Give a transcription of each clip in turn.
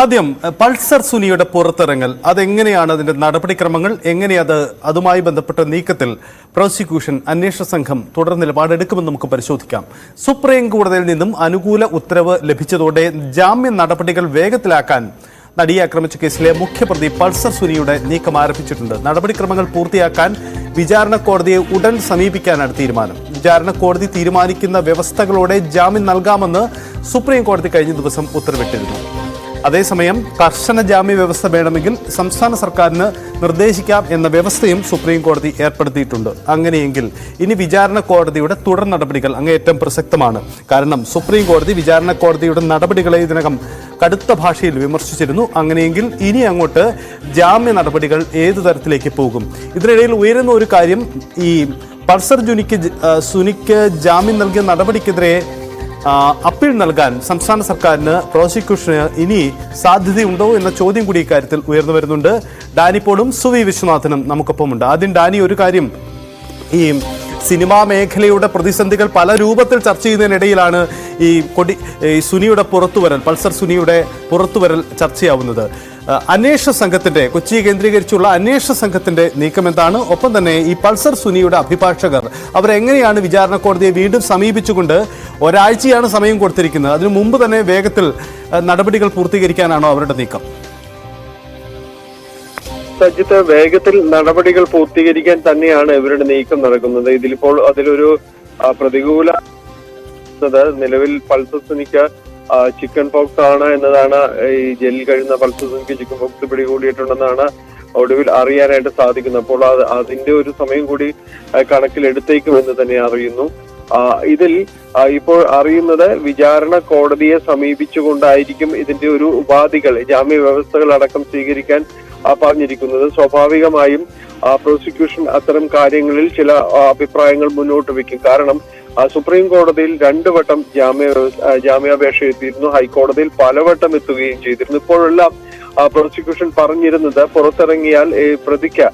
ആദ്യം പൾസർ സുനിയുടെ പുറത്തിറങ്ങൽ. അതെങ്ങനെയാണ് അതിന്റെ നടപടിക്രമങ്ങൾ? എങ്ങനെ അത് അതുമായി ബന്ധപ്പെട്ട നീക്കത്തിൽ പ്രോസിക്യൂഷൻ അന്വേഷണ സംഘം തുടർ നിലപാടെടുക്കുമെന്ന് നമുക്ക് പരിശോധിക്കാം. സുപ്രീം കോടതിയിൽ നിന്നും അനുകൂല ഉത്തരവ് ലഭിച്ചതോടെ ജാമ്യ നടപടികൾ വേഗത്തിലാക്കാൻ നടിയെ ആക്രമിച്ച കേസിലെ മുഖ്യപ്രതി പൾസർ സുനിയുടെ നീക്കം ആരംഭിച്ചിട്ടുണ്ട്. നടപടിക്രമങ്ങൾ പൂർത്തിയാക്കാൻ വിചാരണ കോടതിയെ ഉടൻ സമീപിക്കാനാണ് തീരുമാനം. വിചാരണ കോടതി തീരുമാനിക്കുന്ന വ്യവസ്ഥകളോടെ ജാമ്യം നൽകാമെന്ന് സുപ്രീം കോടതി കഴിഞ്ഞ ദിവസം ഉത്തരവിട്ടിരുന്നു. അതേസമയം കർശന ജാമ്യ വ്യവസ്ഥ വേണമെങ്കിൽ സംസ്ഥാന സർക്കാരിന് നിർദ്ദേശിക്കാം എന്ന വ്യവസ്ഥയും സുപ്രീം കോടതി ഏർപ്പെടുത്തിയിട്ടുണ്ട്. അങ്ങനെയെങ്കിൽ ഇനി വിചാരണ കോടതിയുടെ തുടർ നടപടികൾ അങ്ങേയറ്റം പ്രസക്തമാണ്. കാരണം സുപ്രീം കോടതി വിചാരണ കോടതിയുടെ നടപടികളെ ഇതിനകം കടുത്ത ഭാഷയിൽ വിമർശിച്ചിരുന്നു. അങ്ങനെയെങ്കിൽ ഇനി അങ്ങോട്ട് ജാമ്യ നടപടികൾ ഏത് തരത്തിലേക്ക് പോകും? ഇതിനിടയിൽ ഉയരുന്ന ഒരു കാര്യം ഈ പൾസർ ജുനിക്ക് സുനിക്ക് ജാമ്യം നൽകിയ നടപടിക്കെതിരെ അപ്പീൽ നൽകാൻ സംസ്ഥാന സർക്കാരിന് പ്രോസിക്യൂഷന് ഇനി സാധ്യതയുണ്ടോ എന്ന ചോദ്യം കൂടി ഇക്കാര്യത്തിൽ ഉയർന്നു വരുന്നുണ്ട്. ഡാനിപ്പോളും പോളും സുവി വിശ്വനാഥനും നമുക്കൊപ്പമുണ്ട്. ആദ്യം ഡാനി ഒരു കാര്യം. ഈ സിനിമാ മേഖലയുടെ പ്രതിസന്ധികൾ പല രൂപത്തിൽ ചർച്ച ചെയ്യുന്നതിനിടയിലാണ് ഈ കൊടി സുനിയുടെ പുറത്തുവരൽ പൾസർ സുനിയുടെ പുറത്തുവരൽ ചർച്ചയാവുന്നത്. അന്വേഷണ സംഘത്തിന്റെ കൊച്ചി കേന്ദ്രീകരിച്ചുള്ള അന്വേഷണ സംഘത്തിന്റെ നീക്കം എന്താണ് ഒപ്പം തന്നെ ഈ പൾസർ സുനിയുടെ അഭിഭാഷകർ അവരെങ്ങനെയാണ് വിചാരണ കോടതിയെ വീണ്ടും സമീപിച്ചുകൊണ്ട് ഒരാഴ്ചയാണ് സമയം കൊടുത്തിരിക്കുന്നത്. അതിനു മുമ്പ് തന്നെ വേഗത്തിൽ നടപടികൾ പൂർത്തീകരിക്കാനാണോ അവരുടെ നീക്കം? സജ്ജിത്ത് വേഗത്തിൽ നടപടികൾ പൂർത്തീകരിക്കാൻ തന്നെയാണ് ഇവരുടെ നീക്കം നടക്കുന്നത്. ഇതിലിപ്പോൾ അതിലൊരു പ്രതികൂല നിലവിൽ പൾസർ പൾസസുനിക്ക് ചിക്കൻ പോക്സ് ആണ് എന്നതാണ് ഈ ജയിലിൽ കഴിയുന്ന പൾസസുനിക്ക് ചിക്കൻ പോക്സ് പിടികൂടിയിട്ടുണ്ടെന്നാണ് ഒടുവിൽ അറിയാനായിട്ട് സാധിക്കുന്നത്. അപ്പോൾ അത് അതിന്റെ ഒരു സമയം കൂടി കണക്കിലെടുത്തേക്കുമെന്ന് തന്നെ അറിയുന്നു. ഇതിൽ ഇപ്പോൾ അറിയുന്നത് വിചാരണ കോടതിയെ സമീപിച്ചുകൊണ്ടായിരിക്കും ഇതിന്റെ ഒരു ഉപാധികൾ ജാമ്യ വ്യവസ്ഥകൾ അടക്കം സ്വീകരിക്കാൻ പറഞ്ഞിരിക്കുന്നത്. സ്വാഭാവികമായും പ്രോസിക്യൂഷൻ അത്തരം കാര്യങ്ങളിൽ ചില അഭിപ്രായങ്ങൾ മുന്നോട്ട് വെക്കും കാരണം സുപ്രീം കോടതിയിൽ രണ്ടു വട്ടം ജാമ്യ ജാമ്യാപേക്ഷ എത്തിയിരുന്നു. ഹൈക്കോടതിയിൽ പലവട്ടം എത്തുകയും ചെയ്തിരുന്നു. ഇപ്പോഴെല്ലാം പ്രോസിക്യൂഷൻ പറഞ്ഞിരുന്നത് പുറത്തിറങ്ങിയാൽ പ്രതിക്ക്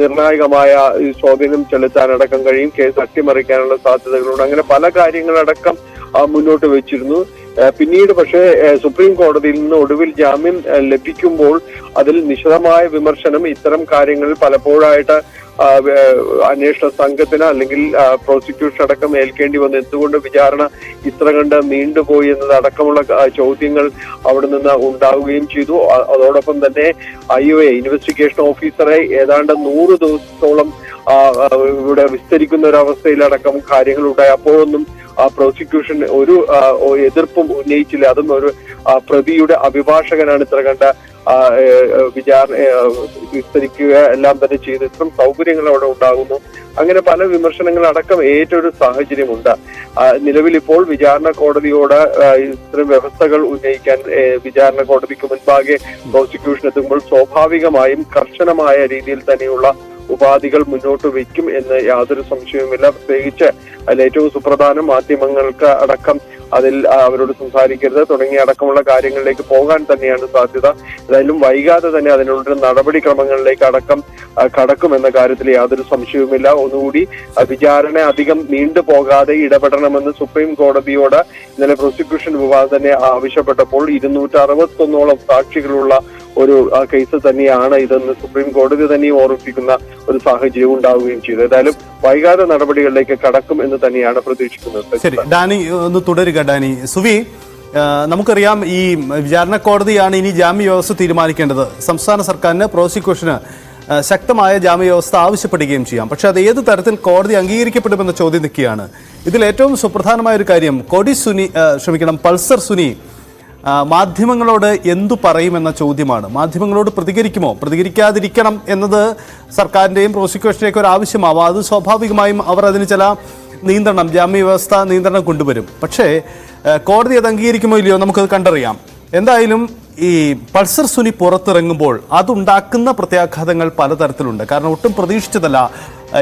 നിർണായകമായ സ്വാധീനം ചെലുത്താനടക്കം കഴിയും. കേസ് അട്ടിമറിക്കാനുള്ള സാധ്യതകളുണ്ട്. അങ്ങനെ പല കാര്യങ്ങളടക്കം മുന്നോട്ട് വെച്ചിരുന്നു. പിന്നീട് പക്ഷേ സുപ്രീം കോടതിയിൽ നിന്ന് ഒടുവിൽ ജാമ്യം ലഭിക്കുമ്പോൾ അതിൽ നിശിതമായ വിമർശനം ഇത്തരം കാര്യങ്ങളിൽ പലപ്പോഴായിട്ട് അന്വേഷണ സംഘത്തിന് അല്ലെങ്കിൽ പ്രോസിക്യൂഷൻ അടക്കം ഏൽക്കേണ്ടി വന്നു. എന്തുകൊണ്ട് വിചാരണ ഇത്ര കണ്ട് നീണ്ടുപോയി എന്നതടക്കമുള്ള അടക്കമുള്ള ചോദ്യങ്ങൾ അവിടെ നിന്ന് ഉണ്ടാവുകയും ചെയ്തു. അതോടൊപ്പം തന്നെ ഐ ഒ എ ഇൻവെസ്റ്റിഗേഷൻ ഓഫീസറെ ഏതാണ്ട് നൂറ് ദിവസത്തോളം ഇവിടെ വിസ്തരിക്കുന്ന ഒരു അവസ്ഥയിലടക്കം കാര്യങ്ങൾ ഉണ്ടായി. അപ്പോഴൊന്നും പ്രോസിക്യൂഷൻ ഒരു ആ, എതിർപ്പും ഉന്നയിച്ചില്ല. അതും ഒരു പ്രതിയുടെ അഭിഭാഷകനാണ് ഇത്ര കണ്ട ആ, വിചാരണ വിസ്തരിക്കുക എല്ലാം തന്നെ ചെയ്ത് ഇത്തരം സൗകര്യങ്ങൾ അവിടെ ഉണ്ടാകുന്നു. അങ്ങനെ പല വിമർശനങ്ങൾ അടക്കം ഏറ്റൊരു സാഹചര്യമുണ്ട്. ആ, നിലവിൽ ഇപ്പോൾ വിചാരണ കോടതിയോട് ആ, ഇത്തരം വ്യവസ്ഥകൾ ഉന്നയിക്കാൻ വിചാരണ കോടതിക്ക് മുൻപാകെ പ്രോസിക്യൂഷൻ എത്തുമ്പോൾ സ്വാഭാവികമായും കർശനമായ രീതിയിൽ തന്നെയുള്ള ഉപാധികൾ മുന്നോട്ട് വയ്ക്കും എന്ന് യാതൊരു സംശയവുമില്ല. പ്രത്യേകിച്ച് അതിൽ ഏറ്റവും സുപ്രധാനം മാധ്യമങ്ങൾക്ക് അടക്കം അതിൽ അവരോട് സംസാരിക്കരുത്. തുടങ്ങിയ അടക്കമുള്ള കാര്യങ്ങളിലേക്ക് പോകാൻ തന്നെയാണ് സാധ്യത. ഏതായാലും വൈകാതെ തന്നെ അതിനുള്ള നടപടിക്രമങ്ങളിലേക്ക് അടക്കം കടക്കും കടക്കുമെന്ന കാര്യത്തിൽ യാതൊരു സംശയവുമില്ല. ഒന്നുകൂടി വിചാരണ അധികം നീണ്ടുപോകാതെ ഇടപെടണമെന്ന് സുപ്രീം കോടതിയോട് ഇന്നലെ പ്രോസിക്യൂഷൻ വിഭാഗം തന്നെ ആവശ്യപ്പെട്ടപ്പോൾ ഇരുന്നൂറ്റി അറുപത്തൊന്നോളം സാക്ഷികളുള്ള ഒരു കേസ് തന്നെയാണ് ഇതെന്ന് സുപ്രീം കോടതി തന്നെ ഓർമ്മിപ്പിക്കുന്ന ഒരു സാഹചര്യം ഉണ്ടാവുകയും ചെയ്തു. ഏതായാലും വൈകാതെ നടപടികളിലേക്ക് കടക്കും എന്ന് തന്നെയാണ് പ്രതീക്ഷിക്കുന്നത്. ശരി ഡാനി ഒന്ന് തുടരുക ഡാനി. സുവി നമുക്കറിയാം ഈ വിചാരണ കോടതിയാണ് ഇനി ജാമ്യ വ്യവസ്ഥ തീരുമാനിക്കേണ്ടത്. സംസ്ഥാന സർക്കാരിന് പ്രോസിക്യൂഷന് ശക്തമായ ജാമ്യ വ്യവസ്ഥ ആവശ്യപ്പെടുകയും ചെയ്യാം. പക്ഷെ അത് ഏത് തരത്തിൽ കോടതി അംഗീകരിക്കപ്പെടുമെന്ന ചോദ്യം നിൽക്കുകയാണ്. ഇതിൽ ഏറ്റവും സുപ്രധാനമായ ഒരു കാര്യം കൊടി സുനി ക്ഷമിക്കണം പൾസർ സുനി മാധ്യമങ്ങളോട് എന്തു പറയുമെന്ന ചോദ്യമാണ്. മാധ്യമങ്ങളോട് പ്രതികരിക്കുമോ? പ്രതികരിക്കാതിരിക്കണം എന്നത് സർക്കാരിന്റെയും പ്രോസിക്യൂഷന്റെയൊക്കെ ഒരു ആവശ്യമാവാം. അത് സ്വാഭാവികമായും അവർ അതിന് ചില നിയന്ത്രണം ജാമ്യ വ്യവസ്ഥ നിയന്ത്രണം കൊണ്ടുവരും. പക്ഷേ കോടതി അത് അംഗീകരിക്കുമോ ഇല്ലയോ നമുക്കത് കണ്ടറിയാം. എന്തായാലും ഈ പൾസർ സുനി പുറത്തിറങ്ങുമ്പോൾ അതുണ്ടാക്കുന്ന പ്രത്യാഘാതങ്ങൾ പലതരത്തിലുണ്ട്. കാരണം ഒട്ടും പ്രതീക്ഷിച്ചതല്ല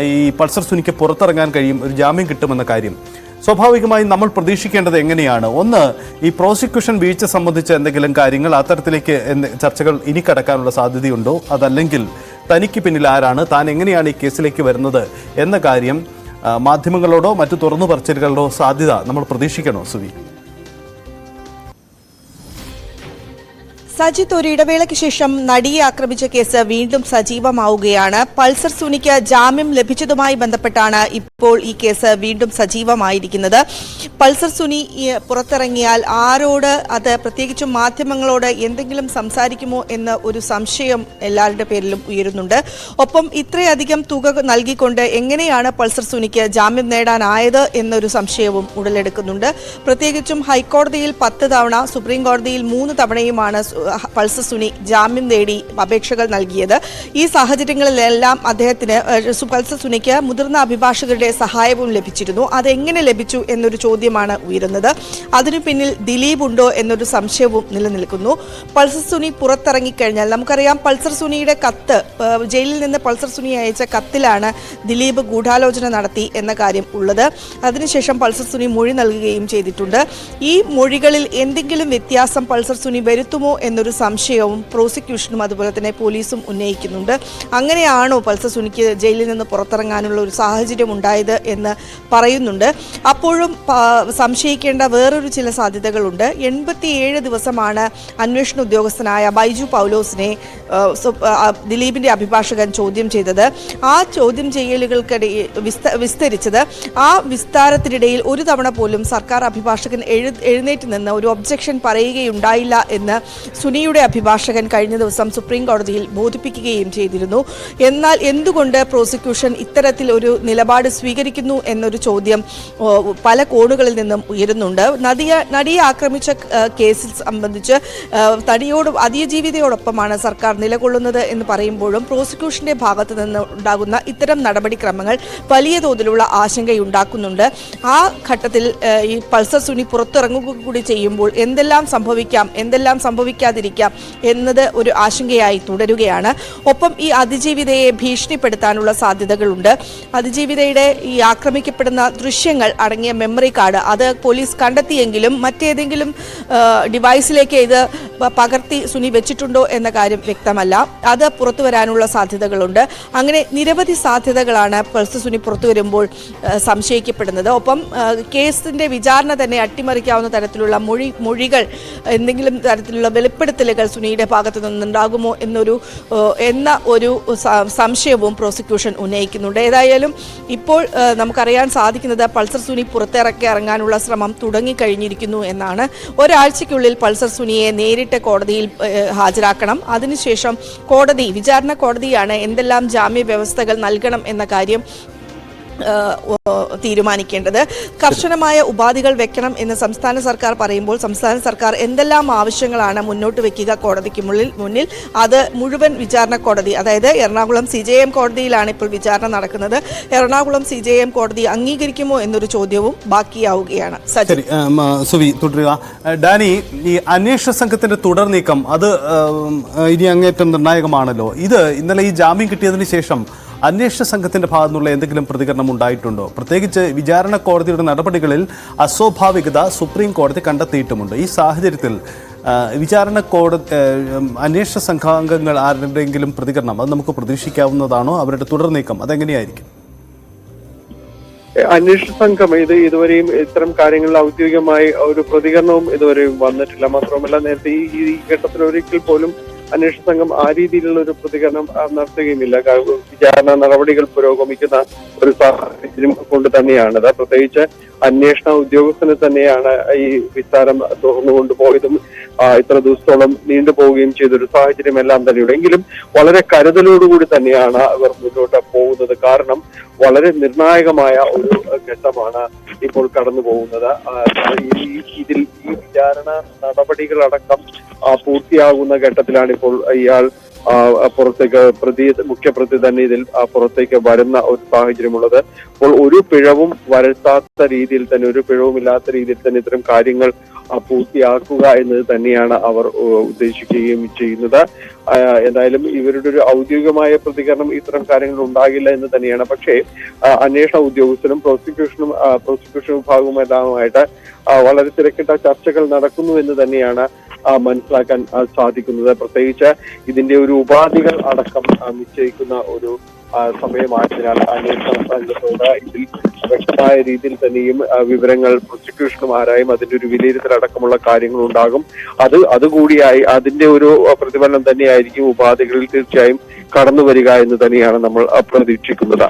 ഈ പൾസർ സുനിക്ക് പുറത്തിറങ്ങാൻ കഴിയും ഒരു ജാമ്യം കിട്ടുമെന്ന കാര്യം. സ്വാഭാവികമായും നമ്മൾ പ്രതീക്ഷിക്കേണ്ടത് എങ്ങനെയാണ്? ഒന്ന് ഈ പ്രോസിക്യൂഷൻ വീഴ്ച സംബന്ധിച്ച എന്തെങ്കിലും കാര്യങ്ങൾ അത്തരത്തിലേക്ക് ചർച്ചകൾ ഇനി കടക്കാനുള്ള സാധ്യതയുണ്ടോ? അതല്ലെങ്കിൽ തനിക്ക് പിന്നിൽ ആരാണ്? താൻ എങ്ങനെയാണ് ഈ കേസിലേക്ക് വരുന്നത് എന്ന കാര്യം മാധ്യമങ്ങളോടോ മറ്റു തുറന്നു പറച്ചിലുകളോടോ സാധ്യത നമ്മൾ പ്രതീക്ഷിക്കണോ സുവി? സജിത്ത് ഒരു ഇടവേളയ്ക്ക് ശേഷം നടിയെ ആക്രമിച്ച കേസ് വീണ്ടും സജീവമാവുകയാണ്. പൾസർ സുനിക്ക് ജാമ്യം ലഭിച്ചതുമായി ബന്ധപ്പെട്ടാണ് ഇപ്പോൾ ഈ കേസ് വീണ്ടും സജീവമായിരിക്കുന്നത്. പൾസർ സുനി പുറത്തിറങ്ങിയാൽ ആരോട് അത് പ്രത്യേകിച്ചും മാധ്യമങ്ങളോട് എന്തെങ്കിലും സംസാരിക്കുമോ എന്ന ഒരു സംശയം എല്ലാവരുടെ പേരിലും ഉയരുന്നുണ്ട്. ഒപ്പം ഇത്രയധികം തുക നൽകിക്കൊണ്ട് എങ്ങനെയാണ് പൾസർ സുനിക്ക് ജാമ്യം നേടാനായത് എന്നൊരു സംശയവും ഉടലെടുക്കുന്നുണ്ട്. പ്രത്യേകിച്ചും ഹൈക്കോടതിയിൽ പത്ത് തവണ സുപ്രീം കോടതിയിൽ മൂന്ന് തവണയുമാണ് സു- പൾസർ സുനി ജാമ്യം നേടി അപേക്ഷകൾ നൽകിയത്. ഈ സാഹചര്യങ്ങളിലെല്ലാം അദ്ദേഹത്തിന് ഏഹ്, സു- പൾസർ സുനിക്ക് മുതിർന്ന അഭിഭാഷകരുടെ സഹായവും ലഭിച്ചിരുന്നു. അതെങ്ങനെ ലഭിച്ചു എന്നൊരു ചോദ്യമാണ് ഉയരുന്നത്. അതിനു പിന്നിൽ ദിലീപ് ഉണ്ടോ എന്നൊരു സംശയവും നിലനിൽക്കുന്നു. പൾസർ സുനി പുറത്തിറങ്ങിക്കഴിഞ്ഞാൽ നമുക്കറിയാം പൾസർ സുനിയുടെ കത്ത് ജയിലിൽ നിന്ന് പൾസർ സുനി അയച്ച കത്തിലാണ് ദിലീപ് ഗൂഢാലോചന നടത്തി എന്ന കാര്യം ഉള്ളത്. അതിനുശേഷം പൾസർ സുനി മൊഴി നൽകുകയും ചെയ്തിട്ടുണ്ട്. ഈ മൊഴികളിൽ എന്തെങ്കിലും വ്യത്യാസം പൾസർ സുനി വരുത്തുമോ എന്നൊരു സംശയവും പ്രോസിക്യൂഷനും അതുപോലെ തന്നെ പോലീസും ഉന്നയിക്കുന്നുണ്ട്. അങ്ങനെയാണോ പൾസർ സുനിക്ക് ജയിലിൽ നിന്ന് പുറത്തിറങ്ങാനുള്ള ഒരു സാഹചര്യം ഉണ്ടായത് എന്ന് പറയുന്നുണ്ട്. അപ്പോഴും സംശയിക്കേണ്ട വേറൊരു ചില സാധ്യതകളുണ്ട്. എൺപത്തിയേഴ് ദിവസമാണ് അന്വേഷണ ഉദ്യോഗസ്ഥനായ ബൈജു പൗലോസിനെ ദിലീപിന്റെ അഭിഭാഷകൻ ചോദ്യം ചെയ്തത്. ആ ചോദ്യം ചെയ്യലുകൾക്കിടയിൽ വിസ്ത വിസ്തരിച്ചത് ആ വിസ്താരത്തിനിടയിൽ ഒരു തവണ പോലും സർക്കാർ അഭിഭാഷകൻ എഴുന്നേറ്റ് നിന്ന് ഒരു ഒബ്ജക്ഷൻ പറയുകയുണ്ടായില്ല എന്ന് സുനിയുടെ അഭിഭാഷകൻ കഴിഞ്ഞ ദിവസം സുപ്രീം കോടതിയിൽ ബോധിപ്പിക്കുകയും ചെയ്തിരുന്നു. എന്നാൽ എന്തുകൊണ്ട് പ്രോസിക്യൂഷൻ ഇത്തരത്തിൽ ഒരു നിലപാട് സ്വീകരിക്കുന്നു എന്നൊരു ചോദ്യം പല കോണുകളിൽ നിന്നും ഉയരുന്നുണ്ട്. നദിയെ നടിയെ ആക്രമിച്ച കേസിൽ സംബന്ധിച്ച് തടിയോട് അതിജീവിതയോടൊപ്പമാണ് സർക്കാർ നിലകൊള്ളുന്നത് എന്ന് പറയുമ്പോഴും പ്രോസിക്യൂഷന്റെ ഭാഗത്ത് നിന്ന് ഉണ്ടാകുന്ന ഇത്തരം നടപടിക്രമങ്ങൾ വലിയ തോതിലുള്ള ആശങ്കയുണ്ടാക്കുന്നുണ്ട്. ആ ഘട്ടത്തിൽ ഈ പൾസർ സുനി പുറത്തിറങ്ങുക കൂടി ചെയ്യുമ്പോൾ എന്തെല്ലാം സംഭവിക്കാം എന്തെല്ലാം സംഭവിക്കാതിരിക്കാം എന്നത് ഒരു ആശങ്കയായി തുടരുകയാണ്. ഒപ്പം ഈ അതിജീവിതയെ ഭീഷണിപ്പെടുത്താനുള്ള സാധ്യതകളുണ്ട്. അതിജീവിതയുടെ ഈ ആക്രമിക്കപ്പെടുന്ന ദൃശ്യങ്ങൾ അടങ്ങിയ മെമ്മറി കാർഡ് അത് പോലീസ് കണ്ടെത്തിയെങ്കിലും മറ്റേതെങ്കിലും ഡിവൈസിലേക്ക് ഇത് പകർത്തി സുനി വെച്ചിട്ടുണ്ടോ എന്ന കാര്യം വ്യക്തമല്ല. അത് പുറത്തു വരാനുള്ള സാധ്യതകളുണ്ട്. അങ്ങനെ നിരവധി സാധ്യതകളാണ് പൾസ് സുനി പുറത്തു വരുമ്പോൾ സംശയിക്കപ്പെടുന്നത്. ഒപ്പം കേസിന്റെ വിചാരണ തന്നെ അട്ടിമറിക്കാവുന്ന തരത്തിലുള്ള മൊഴി മൊഴികൾ എന്തെങ്കിലും തരത്തിലുള്ള വെളിപ്പെടുത്തലുകൾ സുനിയുടെ ഭാഗത്തു നിന്നുണ്ടാകുമോ എന്നൊരു എന്ന ഒരു സംശയവും പ്രോസിക്യൂഷൻ ഉന്നയിക്കുന്നുണ്ട്. ഏതായാലും ഇപ്പോൾ നമുക്കറിയാൻ സാധിക്കുന്നത് പൾസർ സുനി പുറത്തിറക്കി ഇറങ്ങാനുള്ള ശ്രമം തുടങ്ങിക്കഴിഞ്ഞിരിക്കുന്നു എന്നാണ്. ഒരാഴ്ചയ്ക്കുള്ളിൽ പൾസർ സുനിയെ നേരിട്ട് കോടതിയിൽ ഹാജരാക്കണം. അതിനുശേഷം കോടതി വിചാരണ കോടതിയാണ് എന്തെല്ലാം ജാമ്യ വ്യവസ്ഥകൾ നൽകണം എന്ന കാര്യം തീരുമാനിക്കേണ്ടത്. കർശനമായ ഉപാധികൾ വെക്കണം എന്ന് സംസ്ഥാന സർക്കാർ പറയുമ്പോൾ സംസ്ഥാന സർക്കാർ എന്തെല്ലാം ആവശ്യങ്ങളാണ് മുന്നോട്ട് വെക്കുക കോടതിക്ക് മുന്നിൽ മുന്നിൽ? അത് മുഴുവൻ വിചാരണ കോടതി അതായത് എറണാകുളം സി ജെ എം കോടതിയിലാണ് ഇപ്പോൾ വിചാരണ നടക്കുന്നത്. എറണാകുളം സി ജെ എം കോടതി അംഗീകരിക്കുമോ എന്നൊരു ചോദ്യവും ബാക്കിയാവുകയാണ്. ശരി സുവി ഡാനി ഈ അന്വേഷണ സംഘത്തിന്റെ തുടർ നീക്കം അത് ഇനി അങ്ങേറ്റം നിർണായകമാണല്ലോ. ഇത് ഇന്നലെ ഈ ജാമ്യം കിട്ടിയതിന് ശേഷം അന്വേഷണ സംഘത്തിന്റെ ഭാഗത്തു നിന്നുള്ള എന്തെങ്കിലും പ്രതികരണം ഉണ്ടായിട്ടുണ്ടോ? പ്രത്യേകിച്ച് വിചാരണ കോടതിയുടെ നടപടികളിൽ അസ്വാഭാവികത സുപ്രീം കോടതി കണ്ടെത്തിയിട്ടുമുണ്ട്. ഈ സാഹചര്യത്തിൽ വിചാരണ കോടതി അന്വേഷണ സംഘാംഗങ്ങൾ ആരുടെയെങ്കിലും പ്രതികരണം അത് നമുക്ക് പ്രതീക്ഷിക്കാവുന്നതാണോ? അവരുടെ തുടർ നീക്കം അതെങ്ങനെയായിരിക്കും? അന്വേഷണ സംഘം ഇത് ഇതുവരെയും ഇത്തരം കാര്യങ്ങളിൽ ഔദ്യോഗികമായി ഒരു പ്രതികരണവും ഇതുവരെയും വന്നിട്ടില്ല. മാത്രമല്ല നേരത്തെ ഈ ഘട്ടത്തിൽ ഒരിക്കൽ പോലും അന്വേഷണ സംഘം ആ രീതിയിലുള്ള ഒരു പ്രതികരണം നടത്തുകയുമില്ല. വിചാരണ നടപടികൾ പുരോഗമിക്കുന്ന ഒരു സാഹചര്യം കൊണ്ട് തന്നെയാണത്. പ്രത്യേകിച്ച് അന്വേഷണ ഉദ്യോഗസ്ഥനെ തന്നെയാണ് ഈ വിസ്താരം തുറന്നു കൊണ്ടുപോയതും ഇത്ര ദിവസത്തോളം നീണ്ടുപോവുകയും ചെയ്ത ഒരു സാഹചര്യം എല്ലാം തന്നെയുണ്ട്. എങ്കിലും വളരെ കരുതലോടുകൂടി തന്നെയാണ് അവർ മുന്നോട്ട് പോകുന്നത്. കാരണം വളരെ നിർണായകമായ ഒരു ഘട്ടമാണ് ഇപ്പോൾ കടന്നു പോകുന്നത്. ഈ ഇതിൽ ഈ വിചാരണ നടപടികളടക്കം പൂർത്തിയാകുന്ന ഘട്ടത്തിലാണ് ഇപ്പോൾ ഇയാൾ പുറത്തേക്ക് പ്രതി മുഖ്യപ്രതി തന്നെ ഇതിൽ പുറത്തേക്ക് വരുന്ന ഒരു സാഹചര്യമുള്ളത്. അപ്പോൾ ഒരു പിഴവും വരുത്താത്ത രീതിയിൽ തന്നെ ഒരു പിഴവും ഇല്ലാത്ത രീതിയിൽ തന്നെ ഇത്തരം കാര്യങ്ങൾ പൂർത്തിയാക്കുക എന്നത് തന്നെയാണ് അവർ ഉദ്ദേശിക്കുകയും ചെയ്യുന്നത്. എന്തായാലും ഇവരുടെ ഒരു ഔദ്യോഗികമായ പ്രതികരണം ഇത്തരം കാര്യങ്ങൾ ഉണ്ടാകില്ല എന്ന് തന്നെയാണ്. പക്ഷേ അന്വേഷണ ഉദ്യോഗസ്ഥരും പ്രോസിക്യൂഷനും പ്രോസിക്യൂഷൻ വിഭാഗവും എല്ലാമായിട്ട് വളരെ തിരക്കിട്ട ചർച്ചകൾ നടക്കുന്നു എന്ന് തന്നെയാണ് മനസ്സിലാക്കാൻ സാധിക്കുന്നത്. പ്രത്യേകിച്ച് ഇതിന്റെ ഒരു ഉപാധികൾ അടക്കം നിശ്ചയിക്കുന്ന ഒരു സമയമായതിനാൽ അന്വേഷണ സംഘത്തോട് ഇതിൽ വ്യക്തമായ രീതിയിൽ തന്നെയും വിവരങ്ങൾ പ്രോസിക്യൂഷനും ആരായും അതിന്റെ ഒരു വിലയിരുത്തൽ അടക്കമുള്ള കാര്യങ്ങൾ ഉണ്ടാകും. അത് അതുകൂടിയായി അതിന്റെ ഒരു പ്രതിഫലനം തന്നെയായിരിക്കും ഉപാധികളിൽ തീർച്ചയായും കടന്നു വരിക എന്ന് തന്നെയാണ് നമ്മൾ പ്രതീക്ഷിക്കുന്നത്.